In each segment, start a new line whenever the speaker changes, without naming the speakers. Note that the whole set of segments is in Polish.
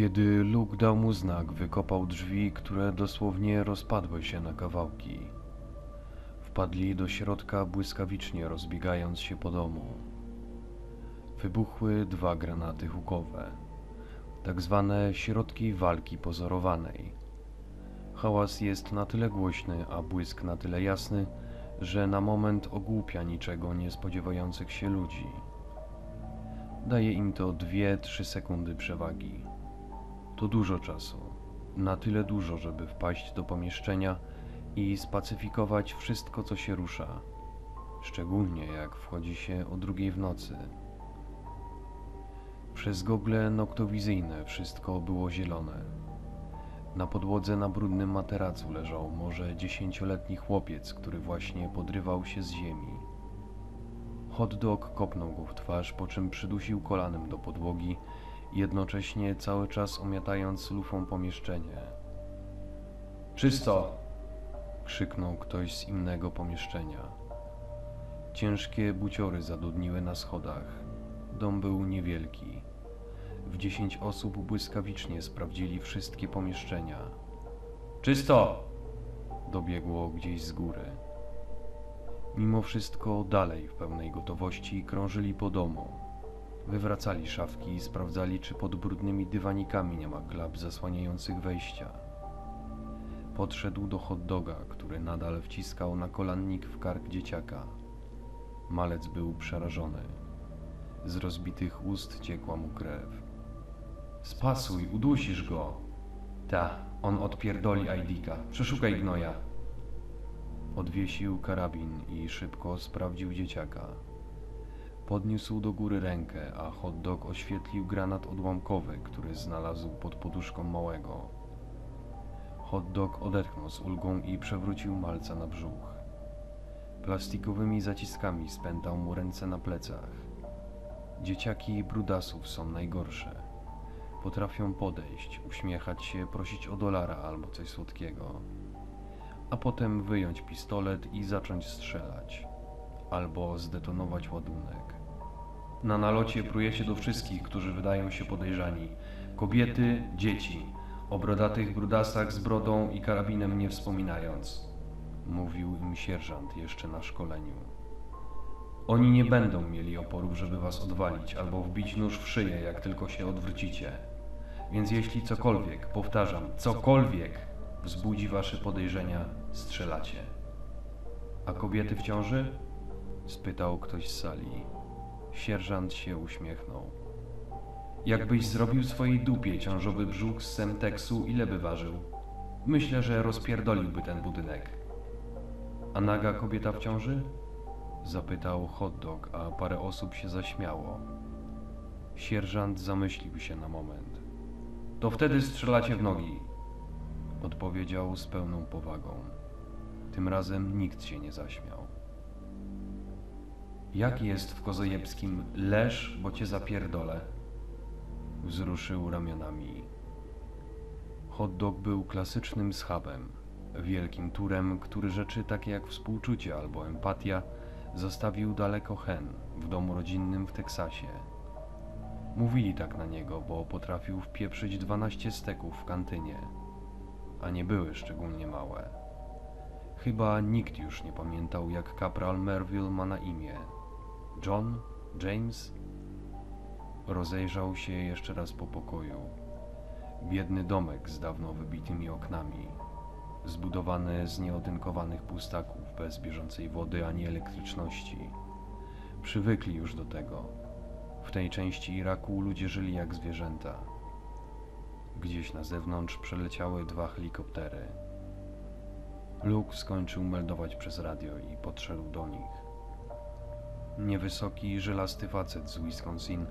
Kiedy Luke dał mu znak, wykopał drzwi, które dosłownie rozpadły się na kawałki. Wpadli do środka błyskawicznie, rozbiegając się po domu. Wybuchły dwa granaty hukowe, tak zwane środki walki pozorowanej. Hałas jest na tyle głośny, a błysk na tyle jasny, że na moment ogłupia niczego nie spodziewających się ludzi. Daje im to 2-3 sekundy przewagi. To dużo czasu. Na tyle dużo, żeby wpaść do pomieszczenia i spacyfikować wszystko, co się rusza. Szczególnie jak wchodzi się o drugiej w nocy. Przez gogle noktowizyjne wszystko było zielone. Na podłodze na brudnym materacu leżał może dziesięcioletni chłopiec, który właśnie podrywał się z ziemi. Hot dog kopnął go w twarz, po czym przydusił kolanem do podłogi, jednocześnie cały czas omiatając lufą pomieszczenie.
Czysto!
Krzyknął ktoś z innego pomieszczenia. Ciężkie buciory zadudniły na schodach. Dom był niewielki. W dziesięć osób błyskawicznie sprawdzili wszystkie pomieszczenia.
Czysto!
Dobiegło gdzieś z góry. Mimo wszystko dalej w pełnej gotowości krążyli po domu. Wywracali szafki i sprawdzali, czy pod brudnymi dywanikami nie ma klap zasłaniających wejścia. Podszedł do hot doga, który nadal wciskał na kolannik w kark dzieciaka. Malec był przerażony. Z rozbitych ust ciekła mu krew.
Spasuj, udusisz go! Ta, on odpierdoli Aidika. Przeszukaj gnoja.
Odwiesił karabin i szybko sprawdził dzieciaka. Podniósł do góry rękę, a hot dog oświetlił granat odłamkowy, który znalazł pod poduszką małego. Hot dog odetchnął z ulgą i przewrócił malca na brzuch. Plastikowymi zaciskami spętał mu ręce na plecach. Dzieciaki brudasów są najgorsze. Potrafią podejść, uśmiechać się, prosić o dolara albo coś słodkiego a potem wyjąć pistolet i zacząć strzelać, albo zdetonować ładunek.
Na nalocie prujecie do wszystkich, którzy wydają się podejrzani. Kobiety, dzieci. O brodatych brudasach z brodą i karabinem nie wspominając.
Mówił im sierżant jeszcze na szkoleniu.
Oni nie będą mieli oporów, żeby was odwalić albo wbić nóż w szyję, jak tylko się odwrócicie. Więc jeśli cokolwiek, powtarzam, cokolwiek wzbudzi wasze podejrzenia, strzelacie. A kobiety w ciąży?
Spytał ktoś z sali. Sierżant się uśmiechnął.
Jakbyś zrobił swojej dupie ciążowy brzuch z semteksu, ile by ważył? Myślę, że rozpierdoliłby ten budynek.
A naga kobieta w ciąży? Zapytał hot dog, a parę osób się zaśmiało. Sierżant zamyślił się na moment.
To wtedy strzelacie w nogi.
Odpowiedział z pełną powagą. Tym razem nikt się nie zaśmiał.
Jak jest w Kozojebskim leż, bo cię zapierdolę?
Wzruszył ramionami. Hot dog był klasycznym schabem, wielkim turem, który rzeczy takie jak współczucie albo empatia zostawił daleko hen w domu rodzinnym w Teksasie. Mówili tak na niego, bo potrafił wpieprzyć 12 steków w kantynie, a nie były szczególnie małe. Chyba nikt już nie pamiętał, jak kapral Merville ma na imię. John? James? Rozejrzał się jeszcze raz po pokoju. Biedny domek z dawno wybitymi oknami, zbudowany z nieodynkowanych pustaków bez bieżącej wody ani elektryczności. Przywykli już do tego. W tej części Iraku ludzie żyli jak zwierzęta. Gdzieś na zewnątrz przeleciały dwa helikoptery. Luke skończył meldować przez radio i podszedł do nich. Niewysoki, żelasty facet z Wisconsin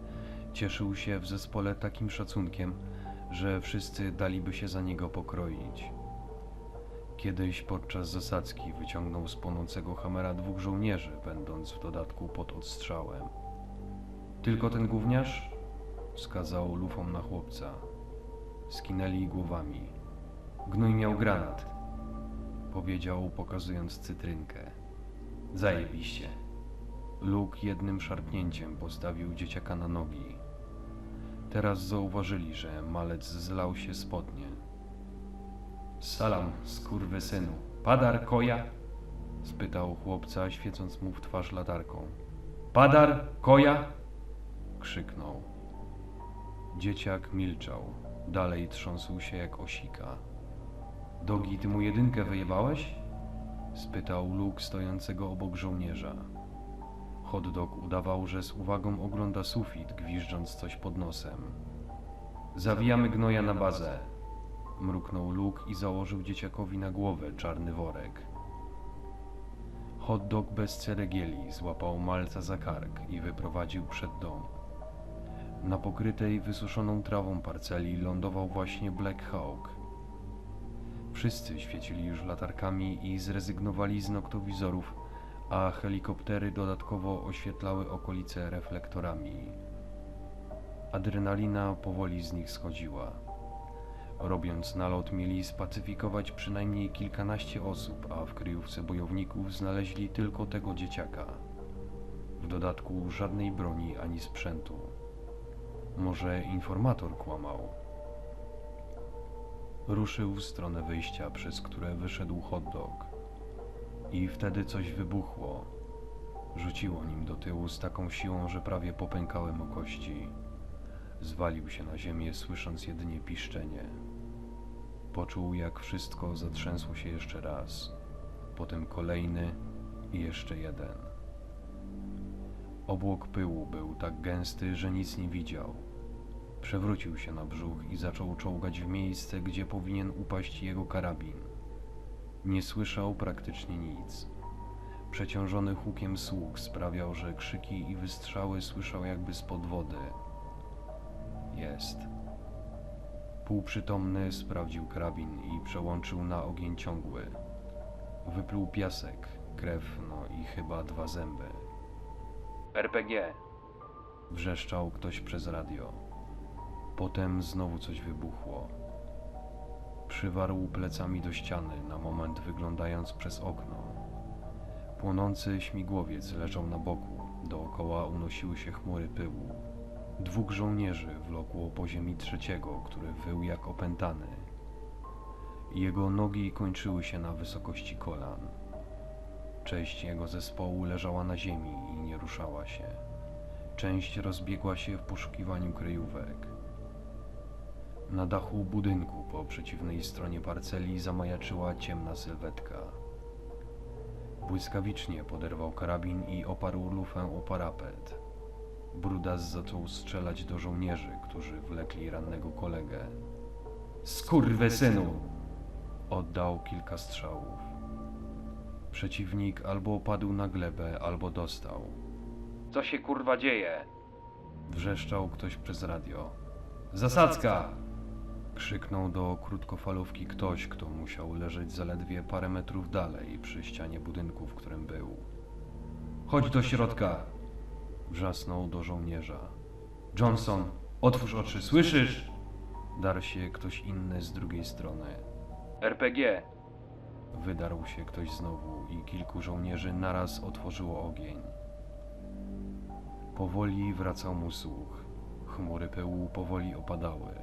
cieszył się w zespole takim szacunkiem, że wszyscy daliby się za niego pokroić. Kiedyś podczas zasadzki wyciągnął z płonącego hamera dwóch żołnierzy, będąc w dodatku pod odstrzałem.
Tylko ten gówniarz?
Wskazał lufą na chłopca. Skinęli głowami.
Gnój miał granat.
Powiedział, pokazując cytrynkę.
Zajebiście.
Luke jednym szarpnięciem postawił dzieciaka na nogi. Teraz zauważyli, że malec zlał się spodnie.
Salam, skurwysynu. Padar koja?
Spytał chłopca, świecąc mu w twarz latarką.
Padar koja?
Krzyknął. Dzieciak milczał. Dalej trząsł się jak osika.
Dogi, ty mu jedynkę wyjebałeś?
Spytał Luke stojącego obok żołnierza. Hot dog udawał, że z uwagą ogląda sufit, gwiżdżąc coś pod nosem.
Zawijamy gnoja na bazę.
Mruknął Luke i założył dzieciakowi na głowę czarny worek. Hot dog bez ceregieli złapał malca za kark i wyprowadził przed dom. Na pokrytej wysuszoną trawą parceli lądował właśnie Black Hawk. Wszyscy świecili już latarkami i zrezygnowali z noktowizorów, a helikoptery dodatkowo oświetlały okolice reflektorami. Adrenalina powoli z nich schodziła. Robiąc nalot, mieli spacyfikować przynajmniej kilkanaście osób, a w kryjówce bojowników znaleźli tylko tego dzieciaka. W dodatku żadnej broni ani sprzętu. Może informator kłamał. Ruszył w stronę wyjścia, przez które wyszedł hot dog. I wtedy coś wybuchło. Rzuciło nim do tyłu z taką siłą, że prawie popękały mu kości. Zwalił się na ziemię, słysząc jedynie piszczenie. Poczuł, jak wszystko zatrzęsło się jeszcze raz, potem kolejny i jeszcze jeden. Obłok pyłu był tak gęsty, że nic nie widział. Przewrócił się na brzuch i zaczął czołgać w miejsce, gdzie powinien upaść jego karabin. Nie słyszał praktycznie nic. Przeciążony hukiem słuch sprawiał, że krzyki i wystrzały słyszał jakby spod wody. Jest. Półprzytomny sprawdził karabin i przełączył na ogień ciągły. Wypluł piasek, krew, no i chyba dwa zęby.
RPG.
Wrzeszczał ktoś przez radio. Potem znowu coś wybuchło. Przywarł plecami do ściany, na moment wyglądając przez okno. Płonący śmigłowiec leżał na boku, dookoła unosiły się chmury pyłu. Dwóch żołnierzy wlokło po ziemi trzeciego, który wył jak opętany. Jego nogi kończyły się na wysokości kolan. Część jego zespołu leżała na ziemi i nie ruszała się. Część rozbiegła się w poszukiwaniu kryjówek. Na dachu budynku po przeciwnej stronie parceli zamajaczyła ciemna sylwetka. Błyskawicznie poderwał karabin i oparł lufę o parapet. Brudas zaczął strzelać do żołnierzy, którzy wlekli rannego kolegę.
Skurwysynu.
Oddał kilka strzałów. Przeciwnik albo opadł na glebę, albo dostał.
Co się kurwa dzieje?
Wrzeszczał ktoś przez radio.
Zasadzka.
Krzyknął do krótkofalówki ktoś, kto musiał leżeć zaledwie parę metrów dalej przy ścianie budynku, w którym był.
Chodź do środka.
Wrzasnął do żołnierza.
Johnson, otwórz oczy, słyszysz?
Darł się ktoś inny z drugiej strony.
RPG.
Wydarł się ktoś znowu i kilku żołnierzy naraz otworzyło ogień. Powoli wracał mu słuch. Chmury pyłu powoli opadały.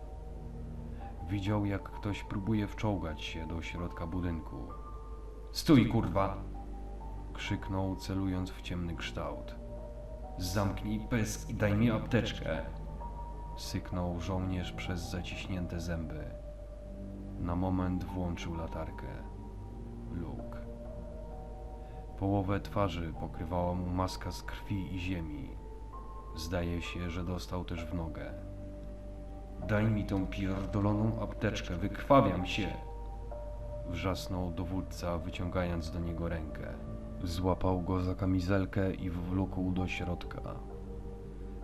Widział, jak ktoś próbuje wczołgać się do środka budynku.
Stój kurwa.
Krzyknął, celując w ciemny kształt.
Zamknij pysk i daj mi apteczkę.
Syknął żołnierz przez zaciśnięte zęby. Na moment włączył latarkę. Luke. Połowę twarzy pokrywała mu maska z krwi i ziemi. Zdaje się, że dostał też w nogę.
Daj mi tą pierdoloną apteczkę, wykrwawiam się.
Wrzasnął dowódca, wyciągając do niego rękę. Złapał go za kamizelkę i wwlókł do środka.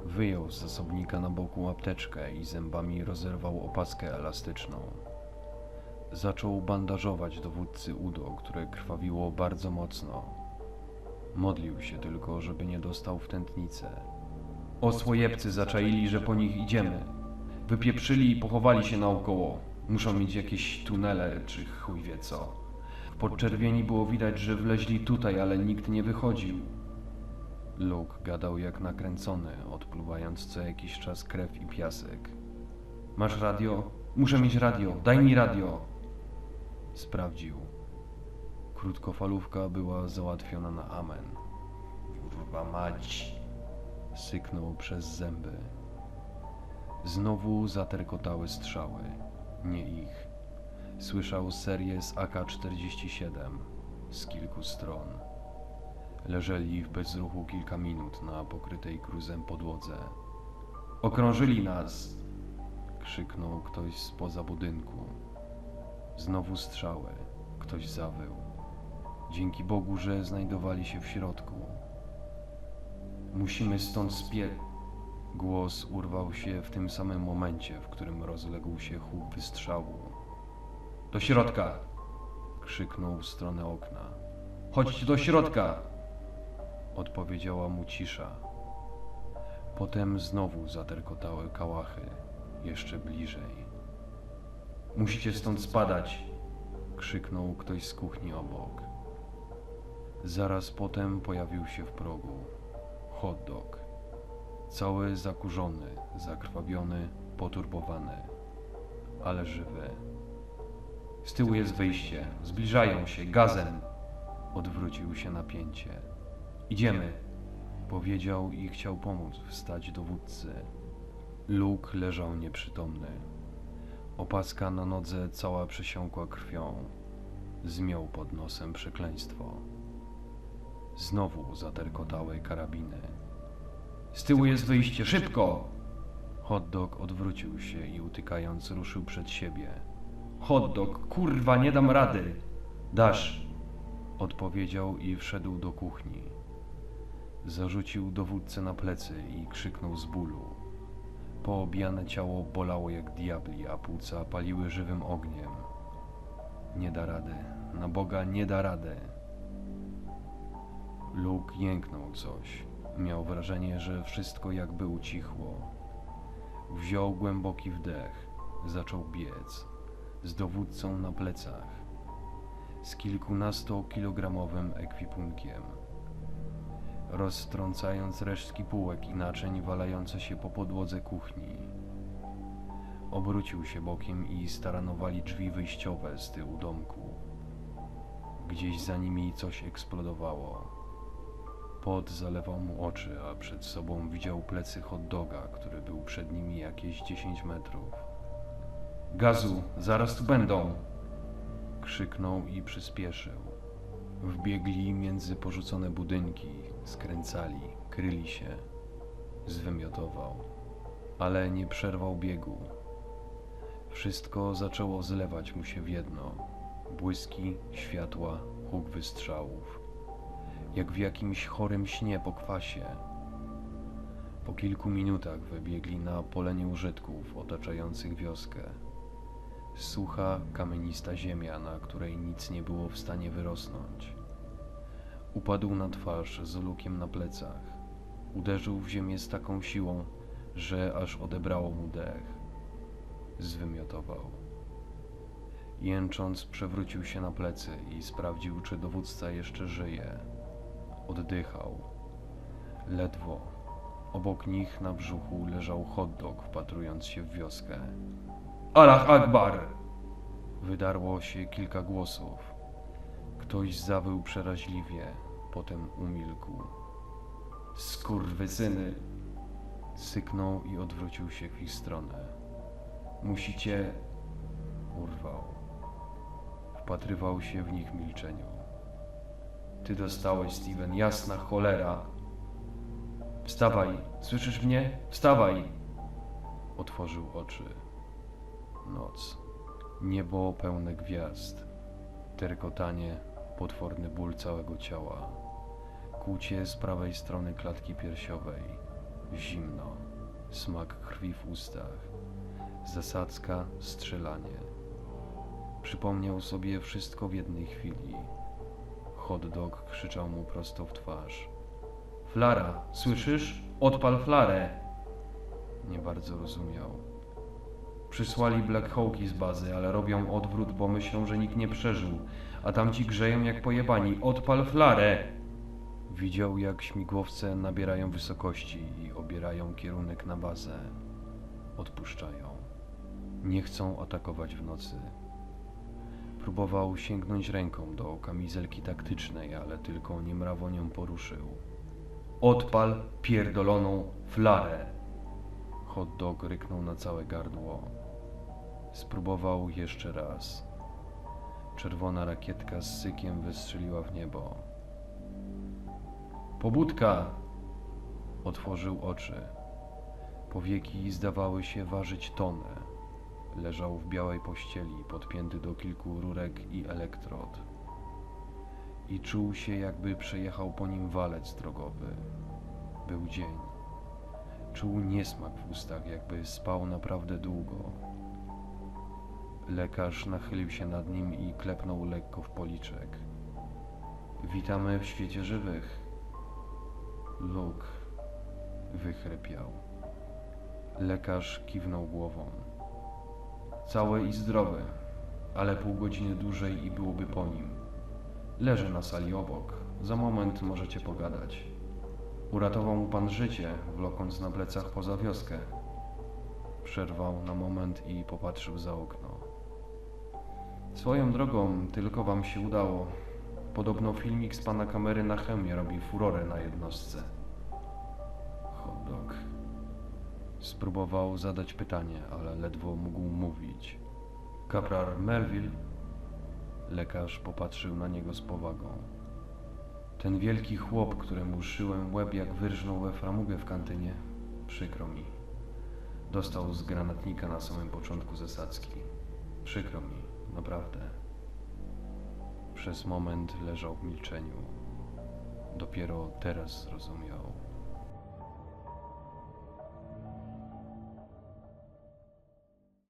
Wyjął z zasobnika na boku apteczkę i zębami rozerwał opaskę elastyczną. Zaczął bandażować dowódcy udo, które krwawiło bardzo mocno. Modlił się tylko, żeby nie dostał w tętnicę.
Osłojebcy zaczaili, że po nich idziemy. Wypieprzyli i pochowali się naokoło. Muszą mieć jakieś tunele, czy chuj wie co. W podczerwieni było widać, że wleźli tutaj, ale nikt nie wychodził.
Luke gadał jak nakręcony, odpluwając co jakiś czas krew i piasek.
Masz radio? Muszę mieć radio. Daj mi radio.
Sprawdził. Krótkofalówka była załatwiona na amen. Kurwa mać! Syknął przez zęby. Znowu zaterkotały strzały. Nie ich. Słyszał serię z AK-47 z kilku stron. Leżeli w bezruchu kilka minut na pokrytej gruzem podłodze.
Okrążyli nas.
Krzyknął ktoś spoza budynku. Znowu strzały. Ktoś zawył. Dzięki Bogu, że znajdowali się w środku.
Musimy stąd spie...
Głos urwał się w tym samym momencie, w którym rozległ się huk wystrzału.
Do środka.
Krzyknął w stronę okna.
Chodźcie do środka.
Odpowiedziała mu cisza. Potem znowu zaterkotały kałachy, jeszcze bliżej.
Musicie stąd spadać.
Krzyknął ktoś z kuchni obok. Zaraz potem pojawił się w progu hot dog. Cały zakurzony, zakrwawiony, poturbowany, ale żywy.
Z tyłu jest wyjście. Zbliżają się. Gazem.
Odwrócił się napięcie.
Idziemy.
Powiedział i chciał pomóc wstać dowódcy. Luke leżał nieprzytomny. Opaska na nodze cała przesiąkła krwią. Zmiał pod nosem przekleństwo. Znowu zaterkotały karabiny.
Z tyłu jest wyjście. Szybko.
Hot dog odwrócił się i utykając ruszył przed siebie.
Hot dog. Kurwa, nie dam rady. Dasz.
Odpowiedział i wszedł do kuchni. Zarzucił dowódcę na plecy i krzyknął z bólu. Poobijane ciało bolało jak diabli, a płuca paliły żywym ogniem. Nie da rady. Na Boga nie da rady. Luke jęknął coś. Miał wrażenie, że wszystko jakby ucichło. Wziął głęboki wdech. Zaczął biec. Z dowódcą na plecach. Z kilkunastokilogramowym ekwipunkiem. Roztrącając resztki półek i naczyń walające się po podłodze kuchni. Obrócił się bokiem i staranowali drzwi wyjściowe z tyłu domku. Gdzieś za nimi coś eksplodowało. Pot zalewał mu oczy, a przed sobą widział plecy hot doga, który był przed nimi jakieś 10 metrów.
Gazu. Zaraz tu będą.
Krzyknął i przyspieszył. Wbiegli między porzucone budynki, skręcali, kryli się. Zwymiotował, ale nie przerwał biegu. Wszystko zaczęło zlewać mu się w jedno. Błyski, światła, huk wystrzałów. Jak w jakimś chorym śnie po kwasie. Po kilku minutach wybiegli na pole nieużytków otaczających wioskę. Sucha, kamienista ziemia, na której nic nie było w stanie wyrosnąć. Upadł na twarz z lukiem na plecach. Uderzył w ziemię z taką siłą, że aż odebrało mu dech. Zwymiotował. Jęcząc, przewrócił się na plecy i sprawdził, czy dowódca jeszcze żyje. Oddychał. Ledwo. Obok nich na brzuchu leżał hot dog, wpatrując się w wioskę.
Allah Akbar.
Wydarło się kilka głosów. Ktoś zawył przeraźliwie, potem umilkł.
Skurwysyny.
Syknął i odwrócił się w ich stronę.
Musicie...
Urwał. Wpatrywał się w nich milczeniu.
Ty dostałeś, Steven. Jasna cholera. Wstawaj. Słyszysz mnie? Wstawaj.
Otworzył oczy. Noc. Niebo pełne gwiazd. Terkotanie, potworny ból całego ciała. Kłucie z prawej strony klatki piersiowej. Zimno. Smak krwi w ustach. Zasadzka, strzelanie. Przypomniał sobie wszystko w jednej chwili. Hot dog krzyczał mu prosto w twarz.
Flara. Słyszysz? Odpal flarę.
Nie bardzo rozumiał.
Przysłali Black Hawki z bazy, ale robią odwrót, bo myślą, że nikt nie przeżył. A tamci grzeją jak pojebani. Odpal flarę.
Widział, jak śmigłowce nabierają wysokości i obierają kierunek na bazę. Odpuszczają. Nie chcą atakować w nocy. Próbował sięgnąć ręką do kamizelki taktycznej, ale tylko niemrawo nią poruszył. Odpal pierdoloną flarę! Hot dog ryknął na całe gardło. Spróbował jeszcze raz. Czerwona rakietka z sykiem wystrzeliła w niebo. Pobudka! Otworzył oczy. Powieki zdawały się ważyć tonę. Leżał w białej pościeli, podpięty do kilku rurek i elektrod. I czuł się, jakby przejechał po nim walec drogowy. Był dzień. Czuł niesmak w ustach, jakby spał naprawdę długo. Lekarz nachylił się nad nim i klepnął lekko w policzek. Witamy w świecie żywych. Luke wychrypiał. Lekarz kiwnął głową. Cały i zdrowy, ale pół godziny dłużej i byłoby po nim. Leży na sali obok. Za moment możecie pogadać. Uratował mu pan życie, wlokąc na plecach poza wioskę. Przerwał na moment i popatrzył za okno. Swoją drogą, tylko wam się udało. Podobno filmik z pana kamery na chemię robi furorę na jednostce. Hot. Spróbował zadać pytanie, ale ledwo mógł mówić. Kaprar Melville? Lekarz popatrzył na niego z powagą. Ten wielki chłop, któremu szyłem łeb jak wyrżnął we framugę w kantynie. Przykro mi. Dostał z granatnika na samym początku zasadzki. Przykro mi, naprawdę. Przez moment leżał w milczeniu. Dopiero teraz zrozumiał.